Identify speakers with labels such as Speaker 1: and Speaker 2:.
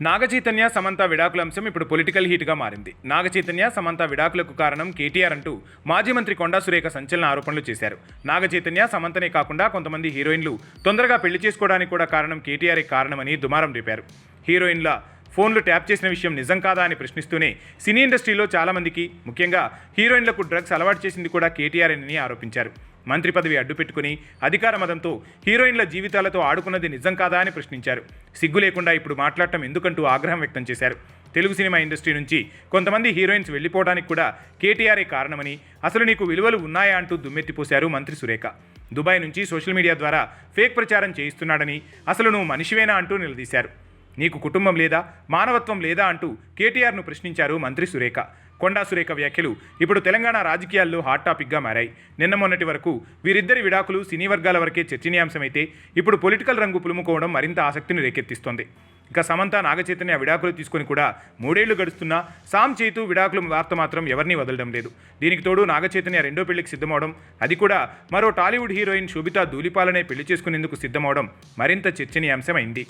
Speaker 1: నాగచైతన్య సమంత విడాకుల అంశం ఇప్పుడు పొలిటికల్ హీట్గా మారింది. నాగచైతన్య సమంత విడాకులకు కారణం కేటీఆర్ అంటూ మాజీ మంత్రి కొండా సురేఖ సంచలన ఆరోపణలు చేశారు. నాగచైతన్య సమంతనే కాకుండా కొంతమంది హీరోయిన్లు తొందరగా పెళ్ళి చేసుకోవడానికి కూడా కారణం కేటీఆరే కారణమని దుమారం రేపారు. హీరోయిన్ల ఫోన్లు ట్యాప్ చేసిన విషయం నిజం కాదా అని ప్రశ్నిస్తూనే సినీ ఇండస్ట్రీలో చాలామందికి ముఖ్యంగా హీరోయిన్లకు డ్రగ్స్ అలవాటు చేసింది కూడా కేటీఆర్ అని ఆరోపించారు. మంత్రి పదవి అడ్డుపెట్టుకుని అధికార మదంతో హీరోయిన్ల జీవితాలతో ఆడుకున్నది నిజం కాదా అని ప్రశ్నించారు. సిగ్గు లేకుండా ఇప్పుడు మాట్లాడటం ఎందుకంటూ ఆగ్రహం వ్యక్తం చేశారు. తెలుగు సినిమా ఇండస్ట్రీ నుంచి కొంతమంది హీరోయిన్స్ వెళ్ళిపోవడానికి కూడా కేటీఆరే కారణమని అసలు నీకు విలువలు ఉన్నాయా అంటూ దుమ్మెత్తిపోశారు మంత్రి సురేఖ. దుబాయ్ నుంచి సోషల్ మీడియా ద్వారా ఫేక్ ప్రచారం చేయిస్తున్నాడని అసలు నువ్వు మనిషివేనా అంటూ నిలదీశారు. నీకు కుటుంబం లేదా మానవత్వం లేదా అంటూ కేటీఆర్ను ప్రశ్నించారు మంత్రి సురేఖ. కొండా సురేఖ వ్యాఖ్యలు ఇప్పుడు తెలంగాణ రాజకీయాల్లో హాట్ టాపిక్గా మారాయి. నిన్న మొన్నటి వరకు వీరిద్దరి విడాకులు సినీ వర్గాల వరకే చర్చనీయాంశమైతే ఇప్పుడు పొలిటికల్ రంగు పులుముకోవడం మరింత ఆసక్తిని రేకెత్తిస్తోంది. ఇక సమంత నాగచైతన్య విడాకులు తీసుకొని కూడా మూడేళ్ళు గడుస్తున్నా సామ్ చేతు విడాకుల వార్త మాత్రం ఎవరిని వదలడం లేదు. దీనికి తోడు నాగచైతన్య రెండో పెళ్ళికి సిద్ధమవడం అది కూడా మరో టాలీవుడ్ హీరోయిన్ శోభితా ధూలిపాలనే పెళ్ళి చేసుకునేందుకు సిద్ధమవడం మరింత చర్చనీయాంశమైంది.